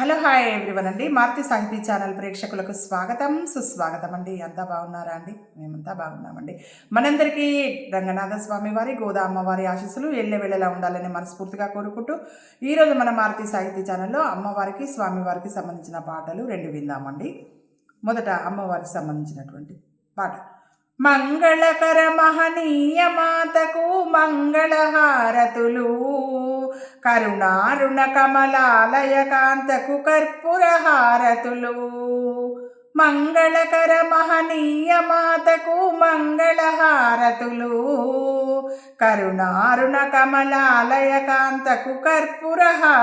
Hello hi everyone అండి. మారుతి సాహితీ channel ప్రేక్షకులకు స్వాగతం. సుస్వాగతం అండి. అంతా బాగున్నారా అండి? మేమంతా బాగున్నామండి. మనందరికీ రంగనాథ స్వామి వారి గోదా అమ్మవారి ఆశీస్సులు ఎల్లె వెళ్ళేలా ఉండాలని మనస్ఫూర్తిగా కోరుకుంటూ ఈరోజు మన మారుతి సాహితీ ఛానల్లో అమ్మవారికి స్వామివారికి సంబంధించిన పాటలు రెండు విందామండి. మొదట అమ్మవారికి సంబంధించినటువంటి పాట. మంగళకర మహనీయ మాతకు మంగళహారతులు. కరుణారుణ కమలాలయ కాంతకు కర్పూరహారతులు. మంగళకర మహనీయ మాతకు మంగళహారతులు. కరుణారుణ కమలాలయ కాంతకు కర్పూరహారతులు.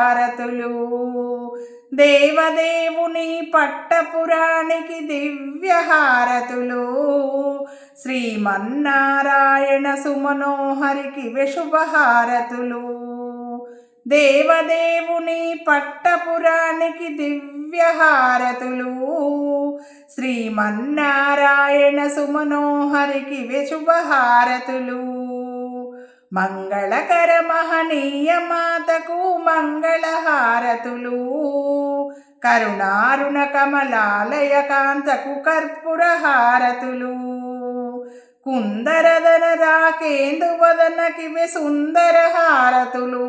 దేవదేవుని పట్టపురానికి దివ్యహారతులు. శ్రీమన్నారాయణ సుమనోహరికి విశుభహారతులు దేవదేవుని పట్టపురానికి దివ్యహారతులు. శ్రీమన్నారాయణ సుమనోహరికి విశుభహారతులు. మంగళకర మహనీయ మాతకు మంగళహారతులు. కరుణారుణ కమలాలయ కాంతకు కర్పూర హారతులు కుందరదన రాకేందు సుందర హారతులు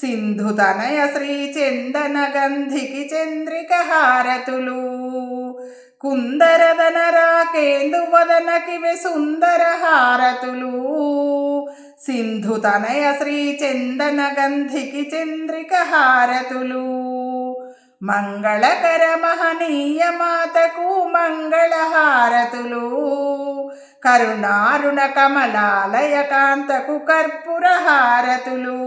సింధు తనయ శ్రీ చందన గంధికి చంద్రిక హారతులు. కుందరదన రాకేందు వదనకివే సుందర హారతులు సింధు తనయ శ్రీ చందన గంధికి చంద్రిక హారతులు. మంగళకర మహనీయ మాతకు మంగళహారతులు. కరుణారుణ కమలాలయ కాంతకు కర్పూర హారతులు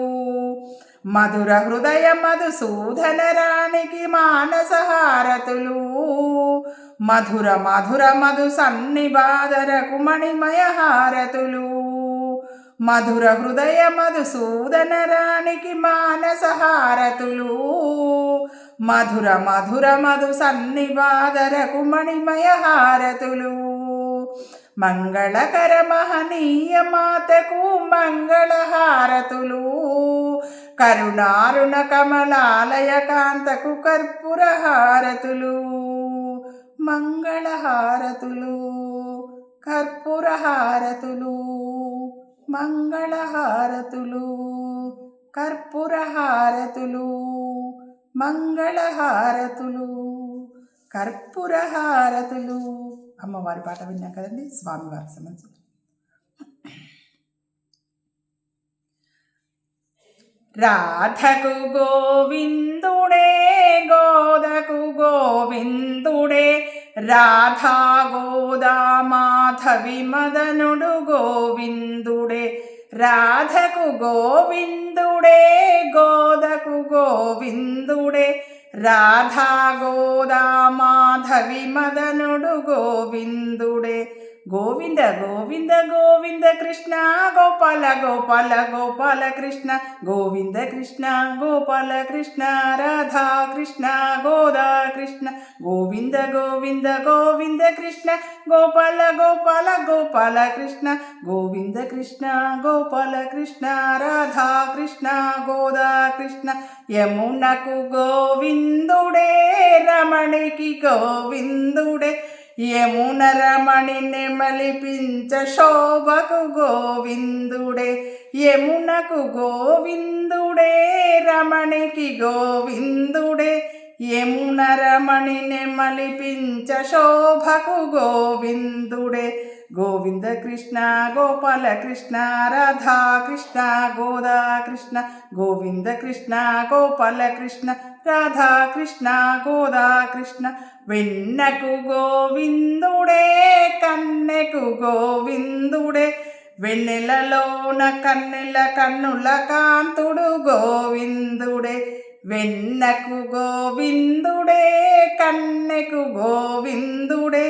మధుర హృదయ మధుసూదన రాణికి మానసహారతులు. మధుర మధుర మధు సన్నిబాదరకు మణిమయ హారతులు మధుర హృదయ మధుసూదన రాణికి మానసహారతులు. మధుర మధుర మధు సన్నిబాదరకు మణిమయ హారతులు మంగళకర మహనీయ మాతకు మంగళహారతులు కరుణారుణ కమలాలయ కాంతకు కర్పూర హారతులు మంగళహారతులు కర్పూర హారతులు మంగళహారతులు కర్పూర హారతులు మంగళహారతులు కర్పూరహారతులు. అమ్మవారి పాట విన్నాం కదండి స్వామివారికి సంబంధించి. రాధకు గోవిందుడే గోదకు గోవిందుడే రాధా గోదా మాధవి మదనుడు గోవిందుడే రాధకు గోవిందు గోవిందుడే రాధా గోదా మాధవి మదనుడు గోవిందుడే గోవింద గోవింద గోవింద కృష్ణ గోపాల గోపాల గోపాల కృష్ణ గోవింద కృష్ణ గోపాల కృష్ణ రాధా కృష్ణ గోదా కృష్ణ గోవింద గోవింద గోవింద కృష్ణ గోపాల గోపాల గోపాల కృష్ణ గోవింద కృష్ణ గోపాల కృష్ణ రాధా కృష్ణ గోదా కృష్ణ యమునకు గోవిందుడే రమణికి గోవిందుడే యమున రమణి నెమలిపించ శోభకు గోవిందుడే యమునకు గోవిందుడే రమణికి గోవిందుడే యమున రమణి నెమలిపించ శోభకు గోవిందుడే. గోవింద కృష్ణ గోపాల కృష్ణ రాధా కృష్ణ గోదా కృష్ణ గోవింద కృష్ణ గోపాల కృష్ణ రాధా కృష్ణ గోదా కృష్ణ వెన్నకు గోవిందుడే కన్నెకు గోవిందుడే వెన్నెలలోన కన్నెల కన్నుల కాంతుడు గోవిందుడే వెన్నకు గోవిందుడే కన్నెకు గోవిందుడే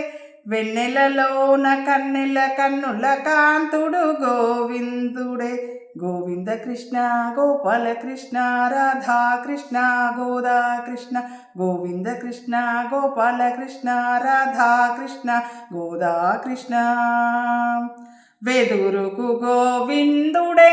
వెన్నెలలోన కన్నెల కన్నుల కాంతుడు గోవిందుడే గోవింద కృష్ణ గోపాల కృష్ణ రాధా కృష్ణ గోదా కృష్ణ గోవింద కృష్ణ గోపాల కృష్ణ రాధా కృష్ణ గోదా కృష్ణ. వెదురుకు గోవిందుడే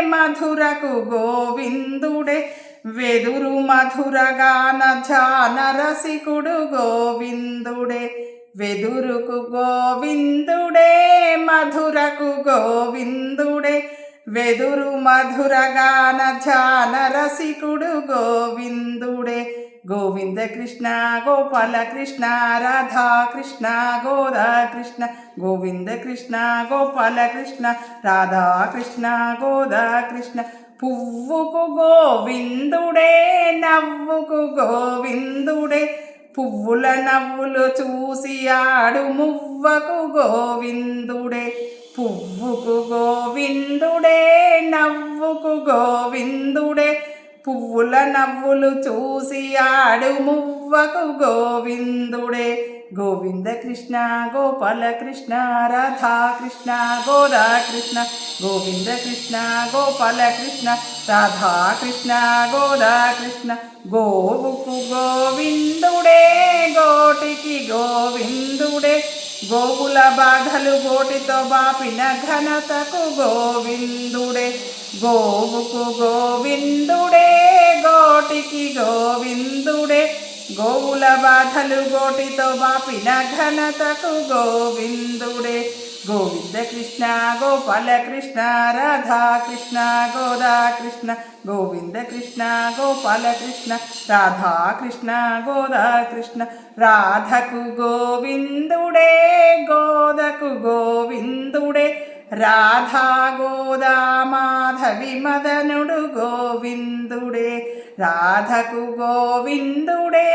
మధురకు గోవిందుడే వెదురు మధురగాన జాన రసికుడు గోవిందుడే వెదురుకు గోవిందుడే మధురకు గోవిందుడే వెదురు మధురగాన జాన రసికుడు గోవిందుడే. గోవింద కృష్ణ గోపాల కృష్ణ రాధా కృష్ణ గోదా కృష్ణ గోవింద కృష్ణ గోపాల కృష్ణ రాధా కృష్ణ గోదా కృష్ణ. పువ్వుకు గోవిందుడే నవ్వుకు గోవిందుడే. పువ్వుల నవ్వులు చూసి ఆడు మువ్వకు గోవిందుడే. పువ్వుకు గోవిందుడే నవ్వుకు గోవిందుడే. పువ్వుల నవ్వులు చూసి ఆడు మువ్వకు గోవిందుడే. గోవింద కృష్ణ గోపాల కృష్ణ రాధాకృష్ణ గోరాకృష్ణ గోవింద కృష్ణ గోపాల కృష్ణ రాధాకృష్ణ గోరాకృష్ణ. గోవుకు గోవిందుడే గోటికి గోవిందుడే. గోవుల బాధలు గోటితో బాపిన ఘనతకు గోవిందుడే గోవుకు గోవిందుడే గోటికి గోవిందుడే గోవుల బాధలు గోటితో బాపిన ఘనతకు గోవిందుడే గోవింద కృష్ణ గోపాల కృష్ణ రాధా కృష్ణ గోదా కృష్ణ గోవింద కృష్ణ గోపాల కృష్ణ రాధా కృష్ణ గోదా కృష్ణ రాధకు గోవిందుడే గోదకు గోవిందుడే రాధా గోదా మాధవి మదనుడు గోవిందుడే రాధకు గోవిందుడే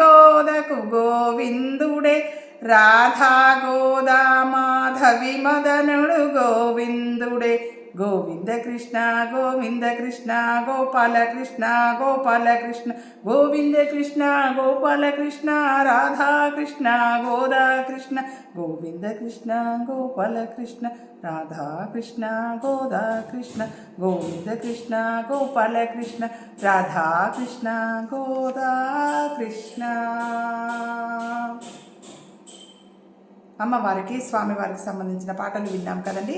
గోదకు గోవిందుడే రాధా గోదా మాధవి మదనుడు గోవిందుడే గోవింద కృష్ణ గోవింద కృష్ణ గోపాల కృష్ణ గోపాల కృష్ణ గోవింద కృష్ణ గోపాల కృష్ణ రాధా కృష్ణ గోదా కృష్ణ గోవింద కృష్ణ గోపాల కృష్ణ రాధా కృష్ణ గోదా కృష్ణ గోవింద కృష్ణ గోపాల కృష్ణ రాధా కృష్ణ గోదా కృష్ణ అమ్మవారికి స్వామివారికి సంబంధించిన పాటలు విన్నాం కదండి.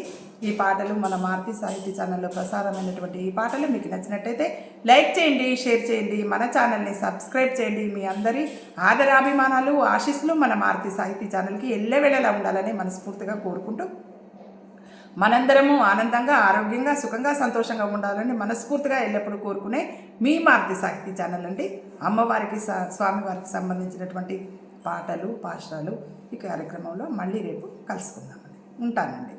ఈ పాటలు మన మారుతి సాహిత్య ఛానల్లో ప్రసారమైనటువంటి ఈ పాటలు మీకు నచ్చినట్టయితే లైక్ చేయండి షేర్ చేయండి మన ఛానల్ని సబ్స్క్రైబ్ చేయండి. మీ అందరి ఆదరాభిమానాలు ఆశీస్సులు మన మారుతి సాహితీ ఛానల్కి ఎల్లవేళలా ఉండాలని మనస్ఫూర్తిగా కోరుకుంటూ మనందరము ఆనందంగా ఆరోగ్యంగా సుఖంగా సంతోషంగా ఉండాలని మనస్ఫూర్తిగా ఎల్లప్పుడూ కోరుకునే మీ మారుతి సాహితీ ఛానల్ అండి. అమ్మవారికి స్వామివారికి సంబంధించినటువంటి పాటలు పాశ్రాలు ఈ కార్యక్రమంలో మళ్ళీ రేపు కలుసుకుందామండి. ఉంటానండి.